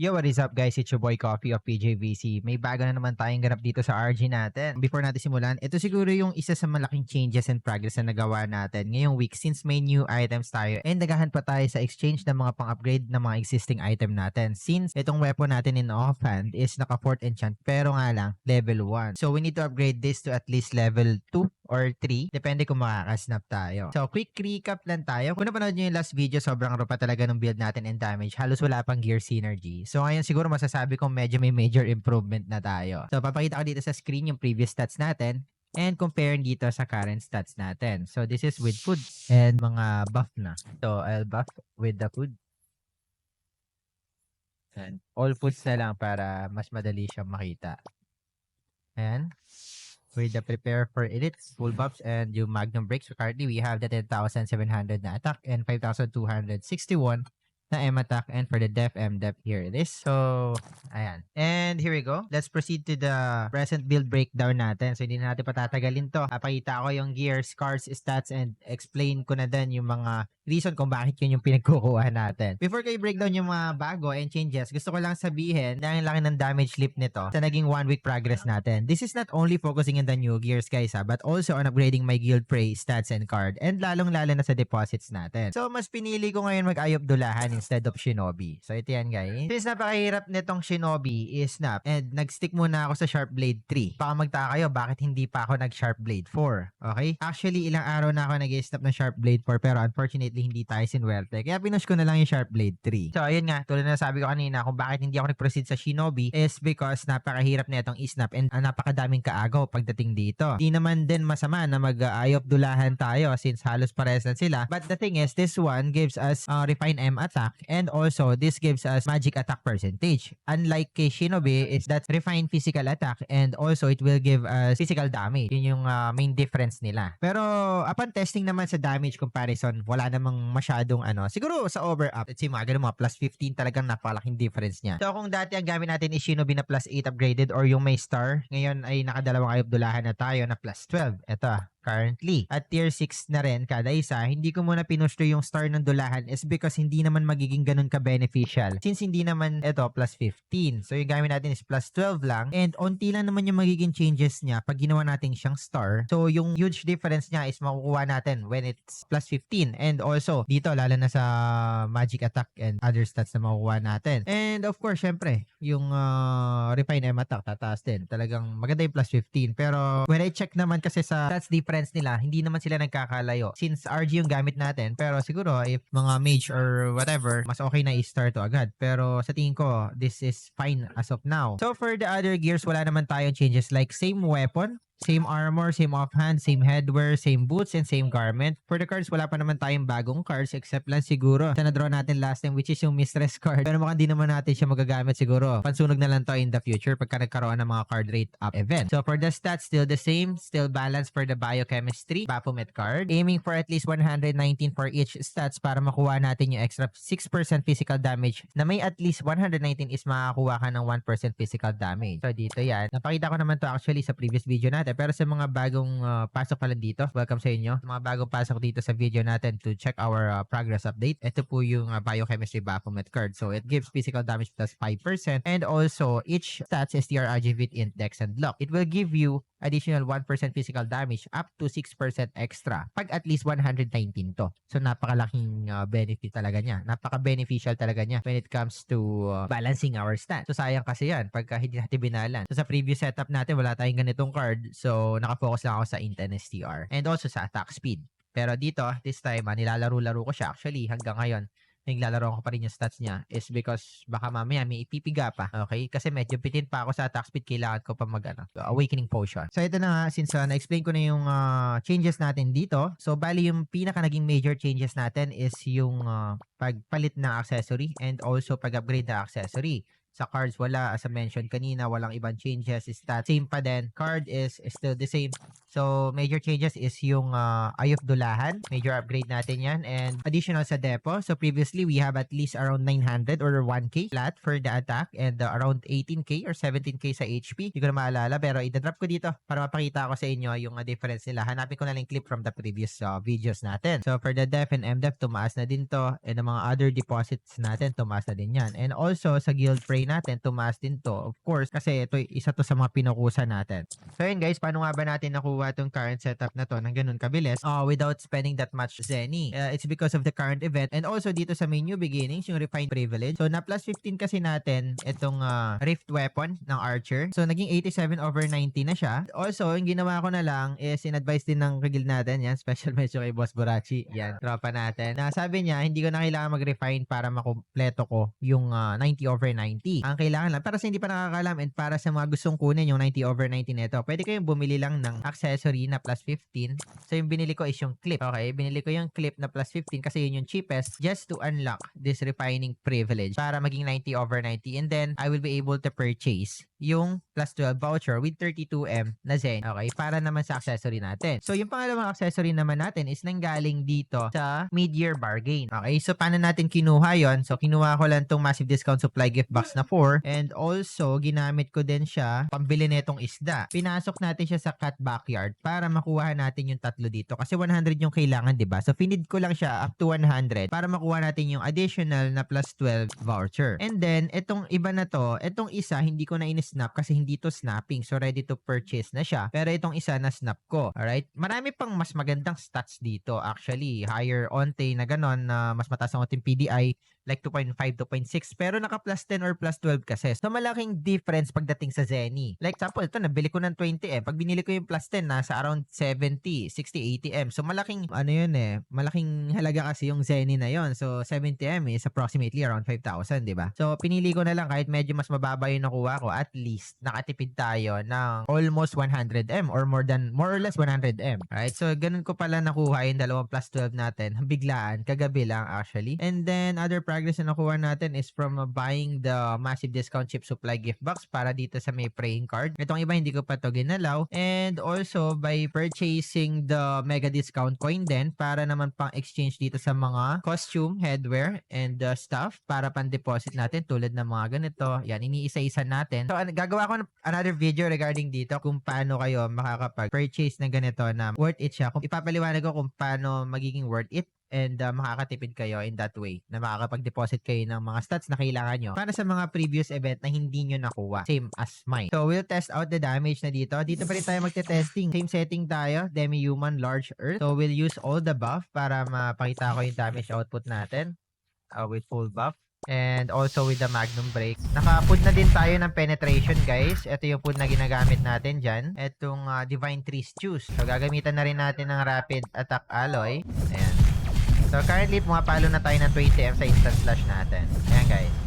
Yo, what is up guys? It's your boy Coffee of PJVC. May bago na naman tayong ganap dito sa RG natin. Before natin simulan, ito siguro yung isa sa malaking changes and progress na nagawa natin ngayong week since may new items tayo and nagahan pa tayo sa exchange ng mga pang-upgrade ng mga existing item natin. Since itong weapon natin in offhand is naka 4th enchant pero nga lang level 1. So we need to upgrade this to at least level 2 or 3 depende kung makakasnap tayo. So quick recap lang tayo. Kung napanood nyo yung last video, sobrang rupa talaga ng build natin and damage. Halos wala pang gear synergy. So ngayon siguro masasabi kong medyo may major improvement na tayo. So papakita ko dito sa screen yung previous stats natin and compare dito sa current stats natin. So this is with food and mga buff na. So I'll buff with the food. And all foods na lang para mas madali siyang makita. Ayan. With the prepare for edits, full buffs, and yung magnum breaks. So currently, we have the 10,700 na attack and 5,261 na M attack and for the def M def here it is. So, ayan. And here we go. Let's proceed to the present build breakdown natin. So, hindi na natin patatagalin to. Papakita ko yung gears, cards, stats, and explain ko na din yung mga reason kung bakit yun yung pinagkukuha natin. Before kayo breakdown yung mga bago and changes, gusto ko lang sabihin na ang laki ng damage slip nito sa naging one week progress natin. This is not only focusing on the new gears guys ha, but also on upgrading my guild prey, stats, and card. And lalong-lalo na sa deposits natin. So, mas pinili ko ngayon mag-ayop dulahan instead of Shinobi. So, ito yan guys. Since napakahirap nitong Shinobi is snap and nag-stick muna ako sa Sharp Blade 3. Baka magtaka kayo bakit hindi pa ako nag-Sharp Blade 4. Okay? Actually, ilang araw na ako nag-snap ng Sharp Blade 4 pero unfortunately hindi tayo sinwerte. Kaya pinush ko na lang yung Sharp Blade 3. So, ayun nga. Tulad na sabi ko kanina kung bakit hindi ako nag-proceed sa Shinobi is because napakahirap na itong isnap and uh, napakadaming kaagaw pagdating dito. Di naman din masama na mag-ayop dulahan tayo since halos pares na sila. But the thing is, this one gives us uh, Refine M attack and also this gives us magic attack percentage. Unlike kay Shinobi is that Refine physical attack and also it will give us physical damage. Yun yung uh, main difference nila. Pero upon testing naman sa damage comparison, wala namang masyadong ano. Siguro sa over up, let's see mga ganun mga plus 15 talagang napalaking difference niya. So kung dati ang gamit natin is Shinobi na plus 8 upgraded or yung may star, ngayon ay nakadalawang ayop dulahan na tayo na plus 12. Ito, currently. At tier 6 na rin kada isa, hindi ko muna pinusto yung star ng dulahan is because hindi naman magiging ganun ka-beneficial. Since hindi naman ito plus 15. So yung gamit natin is plus 12 lang and onti lang naman yung magiging changes niya pag ginawa natin siyang star. So yung huge difference niya is makukuha natin when it's plus 15 and also dito lalo na sa magic attack and other stats na makukuha natin. And of course, syempre, yung uh, refine M attack tataas din. Talagang maganda yung plus 15 pero when I check naman kasi sa stats difference difference nila, hindi naman sila nagkakalayo. Since RG yung gamit natin, pero siguro if mga mage or whatever, mas okay na i-start to agad. Pero sa tingin ko, this is fine as of now. So for the other gears, wala naman tayong changes like same weapon, Same armor, same offhand, same headwear, same boots, and same garment. For the cards, wala pa naman tayong bagong cards except lang siguro sa na-draw natin last time which is yung Mistress card. Pero mukhang di naman natin siya magagamit siguro. Pansunog na lang to in the future pagka nagkaroon ng mga card rate up event. So for the stats, still the same. Still balanced for the biochemistry, Baphomet card. Aiming for at least 119 for each stats para makuha natin yung extra 6% physical damage na may at least 119 is makakuha ka ng 1% physical damage. So dito yan. Napakita ko naman to actually sa previous video natin natin. Pero sa mga bagong uh, pasok pala dito, welcome sa inyo. Sa mga bagong pasok dito sa video natin to check our uh, progress update. Ito po yung uh, biochemistry Baphomet card. So it gives physical damage plus 5% and also each stats is TRRGV index and lock. It will give you additional 1% physical damage up to 6% extra pag at least 119 to. So napakalaking uh, benefit talaga niya. Napaka-beneficial talaga niya when it comes to uh, balancing our stats. So sayang kasi yan pagka hindi natin binalan. So sa previous setup natin wala tayong ganitong card. So nakafocus lang ako sa int STR and also sa attack speed. Pero dito, this time, ah, nilalaro-laro ko siya actually hanggang ngayon naglalaro ko pa rin yung stats niya is because baka mamaya may ipipiga pa. Okay? Kasi medyo bitin pa ako sa attack speed. Kailangan ko pa mag ano, awakening potion. So ito na nga, since uh, na-explain ko na yung uh, changes natin dito. So bali yung pinaka naging major changes natin is yung uh, pagpalit ng accessory and also pag-upgrade ng accessory. Sa cards, wala. As I mentioned kanina, walang ibang changes. Stat, same pa din. Card is, is still the same. So, major changes is yung uh, Ayuf Dulahan. Major upgrade natin yan. And additional sa depo. So, previously, we have at least around 900 or 1k flat for the attack and uh, around 18k or 17k sa HP. Hindi ko na maalala pero idadrop ko dito para mapakita ko sa inyo yung uh, difference nila. Hanapin ko na lang clip from the previous uh, videos natin. So, for the def and MDef, tumaas na din to. And the mga other deposits natin, tumaas na din yan. And also, sa Guild Prey natin, tumaas din to. Of course, kasi ito, isa to sa mga pinukusa natin. So, yun guys, paano nga ba natin nakuha tong current setup na to ng ganun kabilis uh, without spending that much Zenny? Uh, it's because of the current event and also dito sa main new beginnings, yung refined privilege. So, na plus 15 kasi natin itong uh, rift weapon ng archer. So, naging 87 over 90 na siya. Also, yung ginawa ko na lang is in-advise din ng kagil natin. Yan, special message kay Boss Borachi. Yan, tropa natin. Na sabi niya, hindi ko na kailangan mag-refine para makumpleto ko yung uh, 90 over 90. Ang kailangan lang, para sa hindi pa nakakalam and para sa mga gustong kunin yung 90 over 90 nito, pwede kayong bumili lang ng accessory na plus 15. So, yung binili ko is yung clip. Okay, binili ko yung clip na plus 15 kasi yun yung cheapest just to unlock this refining privilege para maging 90 over 90 and then I will be able to purchase yung plus 12 voucher with 32M na Zen. Okay, para naman sa accessory natin. So, yung pangalawang accessory naman natin is nanggaling dito sa mid-year bargain. Okay, so paano natin kinuha yon So, kinuha ko lang tong massive discount supply gift box na 4 and also, ginamit ko din siya pambili netong isda. Pinasok natin siya sa cat backyard para makuha natin yung tatlo dito kasi 100 yung kailangan, 'di ba? So, finid ko lang siya up to 100 para makuha natin yung additional na plus 12 voucher. And then, itong iba na to, itong isa, hindi ko na in-snap kasi hindi to snapping. So, ready to purchase na siya. Pero itong isa na snap ko. Alright? Marami pang mas magandang stats dito. Actually, higher onte na ganon na mas mataas ang ating PDI like 2.5, 2.6 pero naka plus 10 or plus 12 kasi. So malaking difference pagdating sa Zenny. Like example, ito nabili ko ng 20M. Pag binili ko yung plus 10 nasa around 70, 60, 80M. So malaking ano yun eh, malaking halaga kasi yung Zenny na yon. So 70M is approximately around 5,000, 'di ba? So pinili ko na lang kahit medyo mas mababa yung nakuha ko, at least nakatipid tayo ng almost 100M or more than more or less 100M. Right? So ganun ko pala nakuha yung dalawang plus 12 natin. Biglaan, kagabi lang actually. And then other progress na nakuha natin is from uh, buying the massive discount chip supply gift box para dito sa may praying card. Itong iba hindi ko pa to ginalaw. And also by purchasing the mega discount coin din para naman pang exchange dito sa mga costume, headwear, and uh, stuff para pan deposit natin tulad ng mga ganito. Yan, iniisa-isa natin. So gagawa ko ng another video regarding dito kung paano kayo makakapag-purchase ng ganito na worth it siya. Kung ipapaliwanag ko kung paano magiging worth it and uh, makakatipid kayo in that way na makakapag-deposit kayo ng mga stats na kailangan nyo para sa mga previous event na hindi nyo nakuha. Same as mine. So, we'll test out the damage na dito. Dito pa rin tayo magte-testing. Same setting tayo, Demi-Human, Large Earth. So, we'll use all the buff para mapakita ko yung damage output natin uh, with full buff. And also with the Magnum Break. Naka-put na din tayo ng penetration guys. Ito yung put na ginagamit natin dyan. Itong uh, Divine Trees Juice. So gagamitan na rin natin ng Rapid Attack Alloy. Ayan. So, currently, pumapalo na tayo ng 20M sa instant flash natin. Ayan, guys.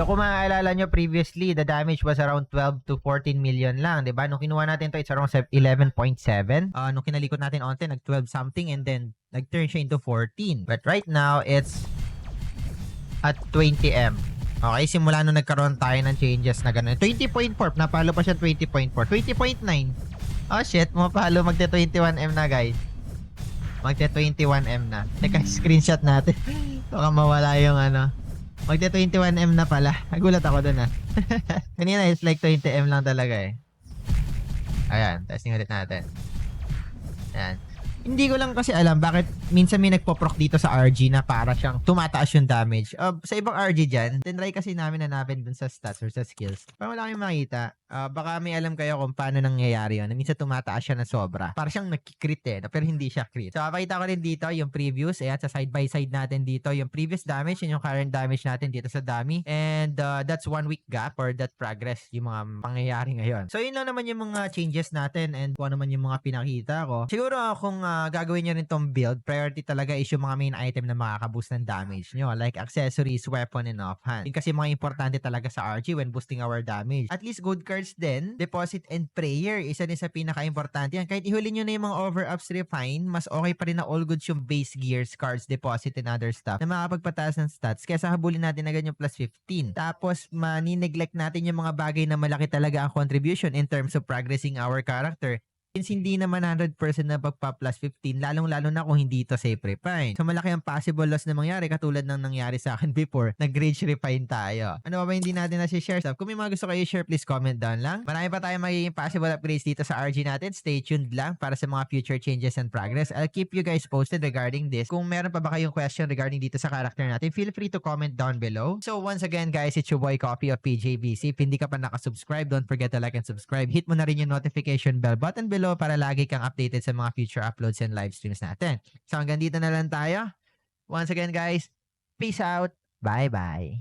So, kung maaalala nyo previously, the damage was around 12 to 14 million lang, di ba? Nung kinuha natin to, it's around 11.7. Uh, nung kinalikot natin onte, nag-12 something and then nag-turn siya into 14. But right now, it's at 20M. Okay, simula nung nagkaroon tayo ng changes na ganun. 20.4, napalo pa siya 20.4. 20.9. Oh shit, mapalo magte 21M na guys. Magte 21M na. Teka, screenshot natin. Baka mawala yung ano. Magte 21M na pala. Nagulat ako dun ah. Kanina is like 20M lang talaga eh. Ayan, testing ulit natin. Ayan. Hindi ko lang kasi alam bakit minsan may nagpo-proc dito sa RG na para siyang tumataas yung damage. Uh, sa ibang RG dyan, tinry kasi namin hanapin dun sa stats or sa skills. Parang wala kayong makita. Uh, baka may alam kayo kung paano nangyayari yun. Minsan tumataas siya na sobra. Para siyang nagkikrit eh, pero hindi siya crit. So, pakita ko rin dito yung previous. Ayan, sa side by side natin dito. Yung previous damage and yung current damage natin dito sa dummy. And uh, that's one week gap or that progress yung mga pangyayari ngayon. So, yun lang naman yung mga changes natin and kung ano naman yung mga pinakita ko. Siguro kung uh, gagawin nyo rin tong build, priority talaga is yung mga main item na makakaboost ng damage nyo. Like accessories, weapon, and offhand. Yun kasi mga importante talaga sa RG when boosting our damage. At least good card cards din, deposit and prayer. Isa din sa pinaka-importante yan. Kahit ihuli nyo na yung mga over-ups refine, mas okay pa rin na all goods yung base gears, cards, deposit, and other stuff na makapagpataas ng stats. Kesa habulin natin agad yung plus 15. Tapos, mani-neglect natin yung mga bagay na malaki talaga ang contribution in terms of progressing our character. Since hindi naman 100% na pagpa plus 15, lalong-lalo na kung hindi ito safe refine. So malaki ang possible loss na mangyari katulad ng nangyari sa akin before, nag-rage refine tayo. Ano ba ba hindi natin na-share stuff? Kung may mga gusto kayo share, please comment down lang. Marami pa tayong magiging possible upgrades dito sa RG natin. Stay tuned lang para sa mga future changes and progress. I'll keep you guys posted regarding this. Kung meron pa ba kayong question regarding dito sa character natin, feel free to comment down below. So once again guys, it's your boy Coffee of PJBC. If hindi ka pa nakasubscribe, don't forget to like and subscribe. Hit mo na rin yung notification bell button below para lagi kang updated sa mga future uploads and live streams natin. So hanggang dito na lang tayo. Once again guys, peace out. Bye-bye.